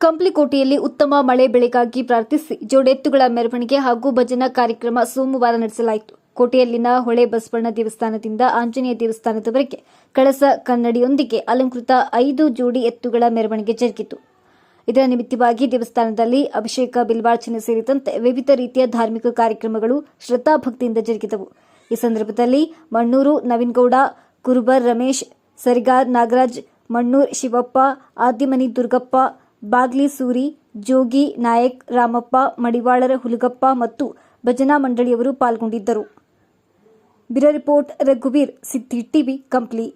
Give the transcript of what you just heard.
ಕಂಪ್ಲಿಕೋಟೆಯಲ್ಲಿ ಉತ್ತಮ ಮಳೆ ಬೆಳೆಗಾಗಿ ಪ್ರಾರ್ಥಿಸಿ. ಜೋಡೆತ್ತುಗಳ ಮೆರವಣಿಗೆ ಹಾಗೂ ಭಜನಾ ಕಾರ್ಯಕ್ರಮ ಸೋಮವಾರ ನಡೆಸಲಾಯಿತು. ಕೋಟೆಯಲ್ಲಿನ ಹೊಳೆ ಬಸವಣ್ಣ ದೇವಸ್ಥಾನದಿಂದ ಆಂಜನೇಯ ದೇವಸ್ಥಾನದವರೆಗೆ ಕಳಸ ಕನ್ನಡಿಯೊಂದಿಗೆ ಅಲಂಕೃತ ಐದು ಜೋಡಿ ಎತ್ತುಗಳ ಮೆರವಣಿಗೆ ಜರುಗಿತು. ಇದರ ನಿಮಿತ್ತವಾಗಿ ದೇವಸ್ಥಾನದಲ್ಲಿ ಅಭಿಷೇಕ, ಬಿಲ್ವಾರ್ಚನೆ ಸೇರಿದಂತೆ ವಿವಿಧ ರೀತಿಯ ಧಾರ್ಮಿಕ ಕಾರ್ಯಕ್ರಮಗಳು ಶ್ರದ್ಧಾಭಕ್ತಿಯಿಂದ ಜರುಗಿದವು. ಈ ಸಂದರ್ಭದಲ್ಲಿ ಮಣ್ಣೂರು, ನವೀನ್ಗೌಡ ಕುರುಬರ್ ರಮೇಶ್ ಸರಿಗಾರ್ ನಾಗರಾಜ್, ಮಣ್ಣೂರ್ ಶಿವಪ್ಪ, ಆದಿಮನಿ ದುರ್ಗಪ್ಪ ಬಾಗ್ಲಿ ಸೂರಿ ಜೋಗಿ ನಾಯಕ್ ರಾಮಪ್ಪ ಮಡಿವಾಳರ ಹುಲಗಪ್ಪ ಮತ್ತು ಭಜನಾ ಮಂಡಳಿಯವರು ಪಾಲ್ಗೊಂಡಿದ್ದರು ಬಿರ ರಿಪೋರ್ಟ್ ರಘುವೀರ್ ಸಿದ್ದಿ ಟಿವಿ ಕಂಪ್ಲಿ